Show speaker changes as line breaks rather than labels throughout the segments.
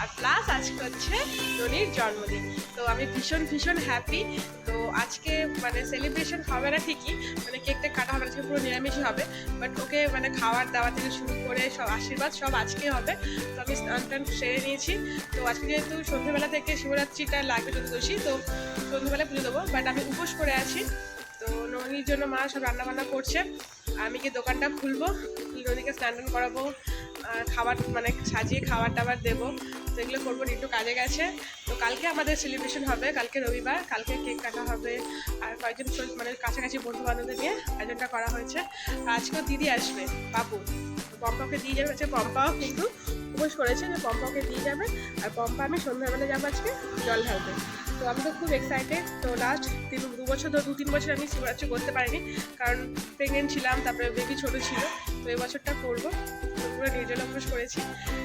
আর plus আজকে হচ্ছে রনির জন্মদিন। তো আমি ভীষণ ভীষণ হ্যাপি তো আজকে মানে সেলিব্রেশন হবে না ঠিকই মানে কেকটা কাটা হবে আজকে পুরো নিরামিষই হবে। বাট ওকে মানে খাওয়ার দাওয়া থেকে শুরু করে সব আশীর্বাদ সব আজকে হবে। তো আমি স্নান টান সেরে নিয়েছি। তো আজকে যেহেতু সন্ধ্যেবেলা থেকে শিবরাত্রিটা লাগবে চতুর্দশী তো সন্ধ্যেবেলা পুজো দেবো। বাট আমি উপোস করে আছি। তো ননির জন্য মা সব রান্না বান্না করছে। আমি কি দোকানটা খুলবো। নদীকে স্নান টান করাবো। খাবার মানে সাজিয়ে খাবার টাবার দেবো। তো এগুলো করব একটু কাজে গেছে। তো কালকে আমাদের সেলিব্রেশন হবে, কালকে রবিবার, কালকে কেক কাটা হবে, আর কয়েকজন মানে কাছাকাছি বন্ধু বান্ধবদের নিয়ে আয়োজনটা করা হয়েছে। আজকেও দিদি আসবে, বাবু। পম্পাকে দিয়ে যাবে হচ্ছে পম্পাও কিন্তু উপোস করেছে যে পম্পাকে দিয়ে যাবে। আর পম্পা, আমি সন্ধ্যাবেলা যাব আজকে জল ঢালতে। তো আমি তো খুব এক্সাইটেড তো লাস্ট তিন, দু বছর ধরে, দু, তিন বছর আমি শিবরাত্রি করতে পারিনি। কারণ প্রেগনেন্ট ছিলাম, তারপরে বেবি ছোটো ছিল। তো এই বছরটা করব। পুরো নির্জল উপোস করেছি।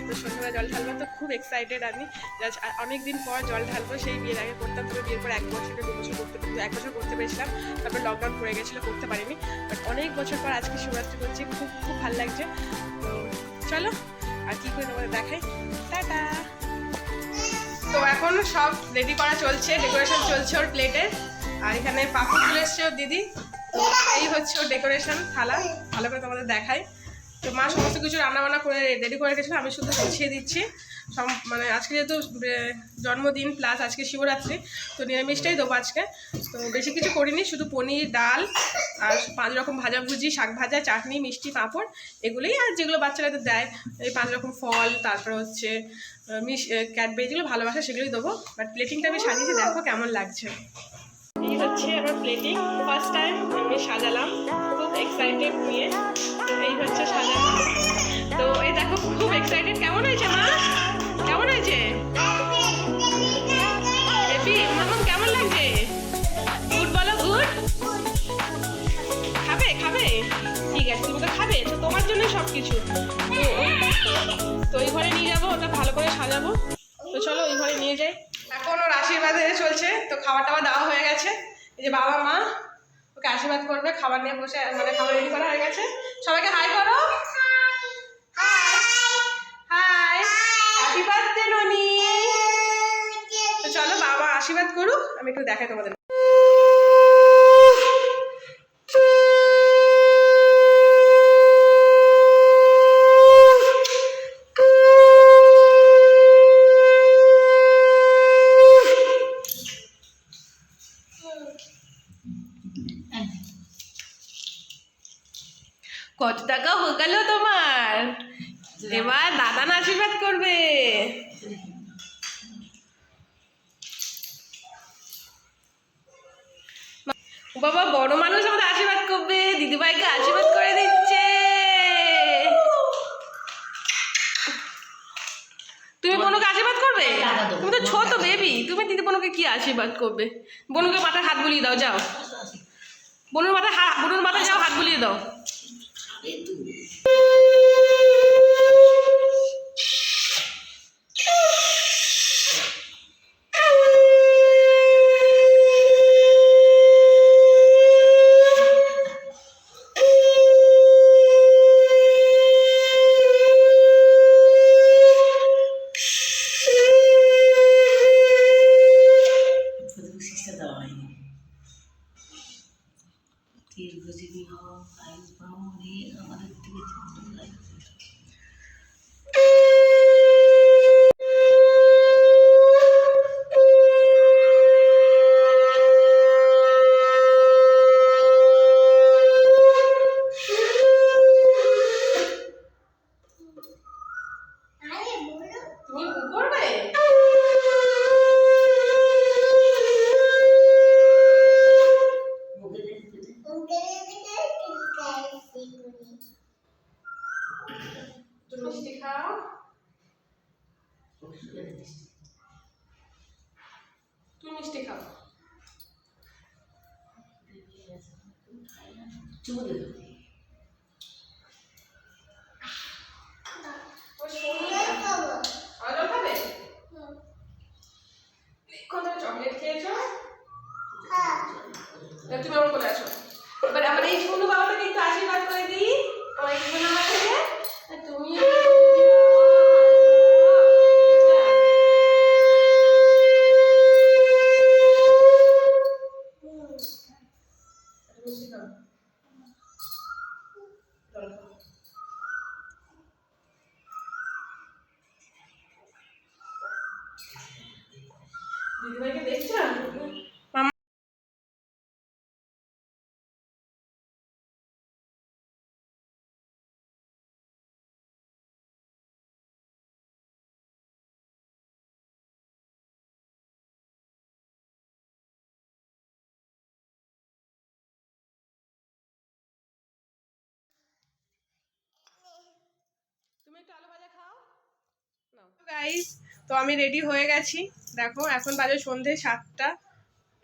তো সন্ধ্যাবেলা জল ঢালবো। তো খুব এক্সাইটেড আমি। অনেক দিন পর জল ঢালবো। সেই বিয়ের আগে করতাম। তবে বিয়ের পর এক বছর দু বছর করতে, এক বছর করতে পেরেছিলাম। তারপর লকডাউন পড়ে গেছিল, করতে পারিনি। বাট অনেক বছর পর আজকে শিবরাত্রি করছি। খুব খুব ভালো লাগছে। তো চলো আর কি করে তোমাদের দেখাই? তো এখন সব রেডি করা চলছে ডেকোরেশন চলছে ওর প্লেটে আর এখানে পাপড় চলে এসছে ওর দিদি। তো এই হচ্ছে ওর ডেকোরেশন থালা। ভালো করে তোমাদের দেখাই। তো মা সমস্ত কিছু রান্নাবান্না করে রেডি করে রেখেছিল, আমি শুধু গুছিয়ে দিচ্ছি। সব মানে আজকে যেহেতু জন্মদিন প্লাস আজকে শিবরাত্রি, তো নিরামিষটাই দেবো আজকে। তো বেশি কিছু করিনি, শুধু পনির, ডাল আর পাঁচ রকম ভাজাভুজি শাক ভাজা, চাটনি, মিষ্টি, পাঁপড় এগুলোই আর যেগুলো বাচ্চাদের দেয়, এই পাঁচ রকম ফল, তারপর হচ্ছে মিশ ক্যাডবেরি যেগুলো ভালোবাসে সেগুলোই দেবো। বাট প্লেটিংটা আমি সাজিয়েছি, দেখো কেমন লাগছে। হচ্ছে আমার প্লেটিং ফার্স্ট টাইম আমি সাজালাম, খুব এক্সাইটেড নিয়ে। এই হচ্ছে সাজানো। তো এই দেখো, খুব এক্সাইটেড কেমন হয়েছে, মা? কেমন হয়েছে? কেমন খাবে খাবে? ঠিক আছে, তুমি তো খাবে, তো তোমার সব কিছু তো ওই ঘরে নিয়ে যাব, ওটা ভালো করে সাজাবো। তো চলো, ওই ঘরে নিয়ে যাই। এখন ওর আশীর্বাদে চলছে, তো খাবার টাবার দেওয়া হয়ে গেছে। এই যে বাবা মা ওকে আশীর্বাদ করবে খাবার নিয়ে বসে মানে খাবার রেডি করা হয়ে গেছে। সবাইকে হাই করো। হাই হ্যাপি বার্থডে ননি তো চলো বাবা আশীর্বাদ করুক আমি একটু দেখাই তোমাদের কত টাকা হয়ে গেল তোমার এবার দাদা না আশীর্বাদ করবে ও বাবা বড় মানুষ আমাদের আশীর্বাদ করবে দিদিভাইকে আশীর্বাদ করে দিচ্ছে তুমি বোনকে আশীর্বাদ করবে তুমি তো ছোট বেবি তুমি দিদি বোনকে কি আশীর্বাদ করবে? বনুকে মাথায় হাত বুলিয়ে দাও, যাও। বনুর মাথায় হাত বোনের মাথায় যাও, হাত বুলিয়ে দাও। তুমি মিষ্টি খাও।
চুমু দে।
অজল খাবে কোন চকলেট খেয়েছো? তা তুমি আমার কোলে আসো। এবার আমার এই সোনু বাবাকে একটু আশীর্বাদ করে দিই আমার এই সোনু বাবা থেকে আর তুমি দিদিভাইকে দেখছ মামা তুমি একটু আলু ভাজা খাও গাইস তো আমি রেডি হয়ে গেছি। দেখো এখন বাজে সন্ধে সাতটা।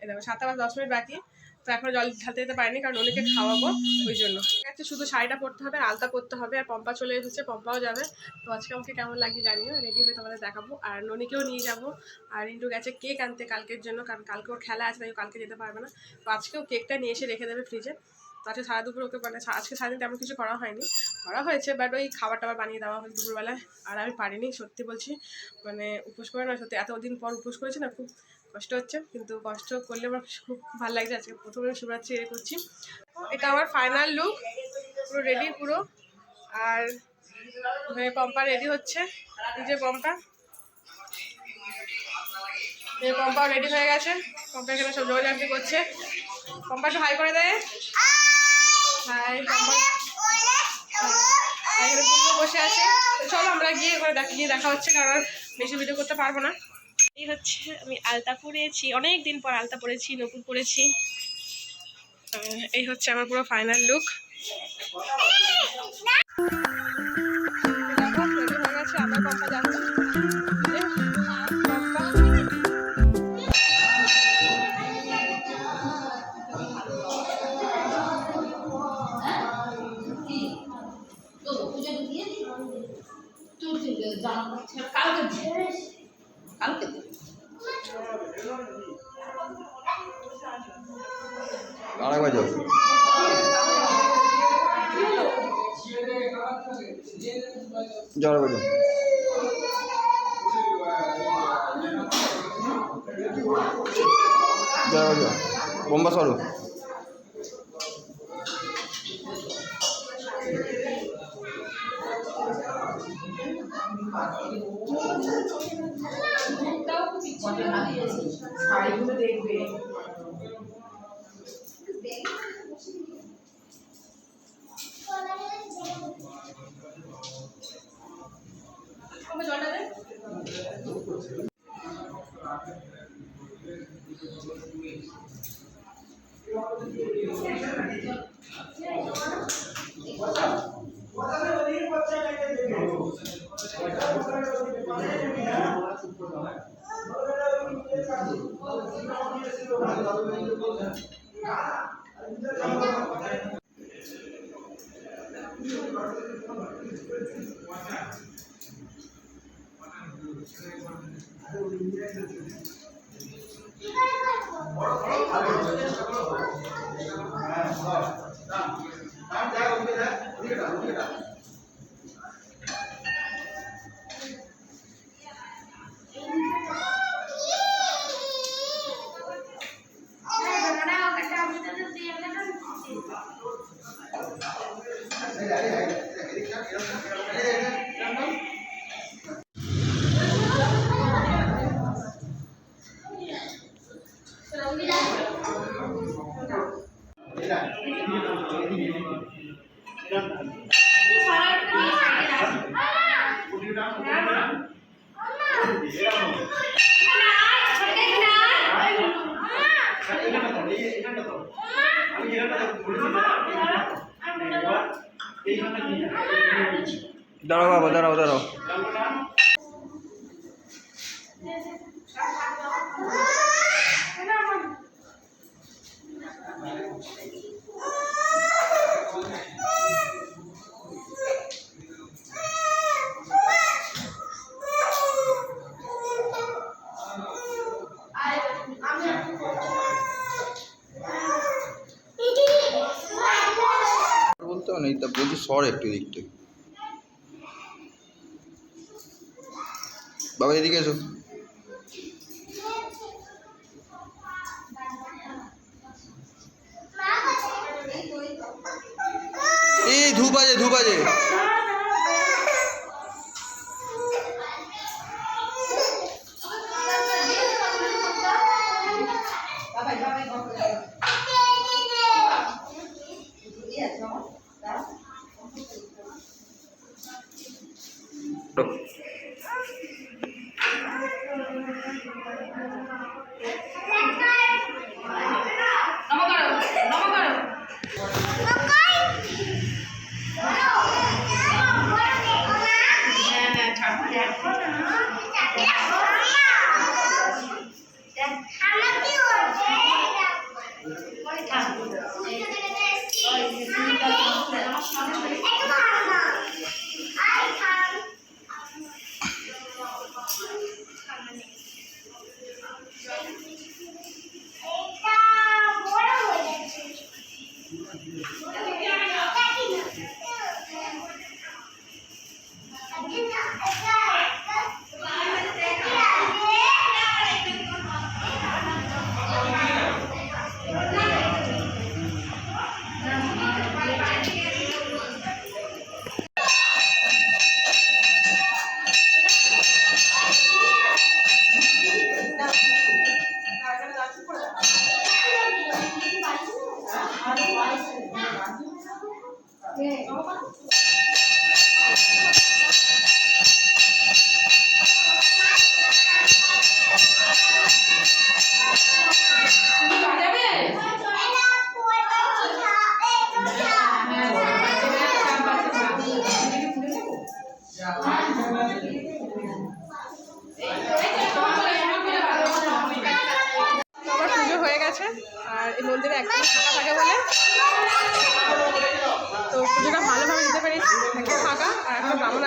দেখো সাতটা বা দশ মিনিট বাকি। তো এখন জল ঢালতে যেতে পারিনি কারণ অনেকে খাওয়াবো ওই জন্য। আছে শুধু শাড়িটা পরতে হবে আলতা পরতে হবে আর পম্পা চলে এসেছে পম্পাও যাবে। তো আজকে আমাকে কেমন লাগে জানিও রেডি হয়ে তোমাদের দেখাবো। আর ননিকেও নিয়ে যাব আর ইন্টু গেছে কেক আনতে কালকের জন্য কারণ কালকে ওর খেলা আছে তাই কালকে যেতে পারবে না। তো আজকেও কেকটা নিয়ে এসে রেখে দেবে ফ্রিজে আজকে সারা দুপুর ওকে মানে আজকে সারাদিন তেমন কিছু করা হয়নি। করা হয়েছে বাট ওই খাবার টাবার বানিয়ে দেওয়া হয় দুপুরবেলায়। আর আমি পারিনি, সত্যি বলছি। মানে উপোস করে না, সত্যি এতদিন পর উপোস করেছি না, খুব কষ্ট হচ্ছে। কিন্তু কষ্ট করলে আমার খুব ভালো লাগছে আজকে। প্রথমে শিবরাত্রি এ করছি। এটা আমার ফাইনাল লুক পুরো রেডি পুরো। আর হয়ে পম্পা রেডি হচ্ছে। যে পম্পা। এই পম্পাও রেডি হয়ে গেছে। পম্পা এখানে সব জোগাজান্তি করছে। পম্পা একটু হাই করে দেয় হাই পম্পা আর এখানে গুল্লু বসে আছে। চলো আমরা গিয়ে এবার দেখ গিয়ে দেখা হচ্ছে কারণ আর বেশি ভিডিও করতে পারব না। এই হচ্ছে আমি আলতা পরেছি অনেক দিন পর আলতা পরেছি নতুন পরেছি। আহ, এই হচ্ছে আমার পুরো ফাইনাল লুক আবার পম্পা
তোর জামা কালকে দিবি। কালকে দিবি।
বাজো বোম্বা সরু।
Jesus. Thank you.
দাঁড়াও বাবা দাঁড়াও দাঁড়াও বলতে হবে না তা বলছি সর একটু দিকটা বাবা এদিকে এসো। এই ধূপ আছে ধূপ আছে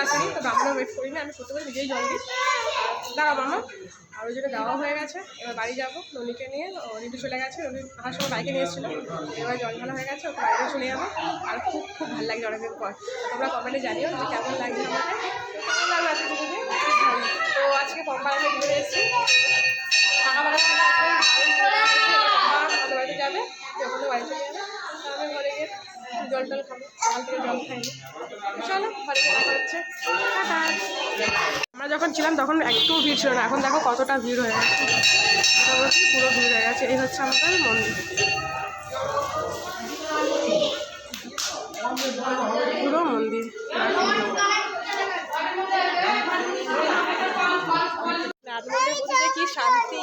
আসেনি তো ব্রাহ্মণও ওয়েট করিনি আমি সত্যি করে নিজেই জল দিই। দাঁড়া মামা আর ওই জন্য দেওয়া হয়ে গেছে, এবার বাড়ি যাব, ননিকে নিয়ে রিদু চলে গেছে রবি আসার সময় বাইকে নিয়ে এসেছিল, এবার জল ঢালা হয়ে গেছে, ওকে বাইরে চলে যাব। আর খুব খুব ভালো লাগছে অনেকদিন পর। তোমরা কমেন্টে জানিও যে কেমন লাগছে আমাকে। কেমন খুব তো আজকে পম্পাড়াতে ঘুরে এসেছি। এবার মা আমাদের বাড়িতে যাবে, যখন বাড়ি চলে যাবে আমি ঘরে গিয়ে একটু জল টল খাব, জল খাইনি। চলো আমরা যখন ছিলাম তখন একটু ভিড় ছিল না। এখন দেখো কতটা ভিড় হয়ে গেছে। পুরো ভিড় হয়ে গেছে। এই হচ্ছে আমাদের মন্দির। পুরো মন্দির। কি শান্তি?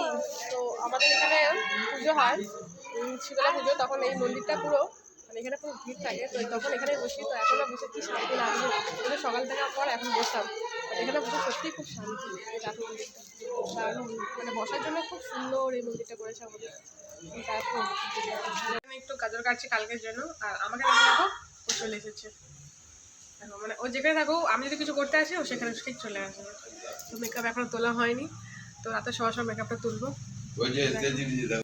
তো আমাদের এখানে পুজো হয়। শীতলা পুজো, তখন এই মন্দিরটা পুরো এখানে খুব ভিড় থাকে, তো তখন এখানে বসি, তো এখন বসে কি শান্তি লাগছে কিন্তু সকাল থেকে পর এখন বসতাম এখানে বসে সত্যিই খুব শান্তি। দারুণ মানে বসার জন্য খুব সুন্দর এই মন্দিরটা করেছে আমাদের। এখানে একটু গাজর কাটছি কালকের জন্য আর আমাকে দেখে দেখো ও চলে এসেছে। মানে ও যেখানে থাকো, আমি যদি কিছু করতে আসি, ও সেখানে ঠিক চলে আসে। তো মেকআপ এখনও তোলা হয়নি, তো রাতে সবার সময় মেকআপটা তুলবো।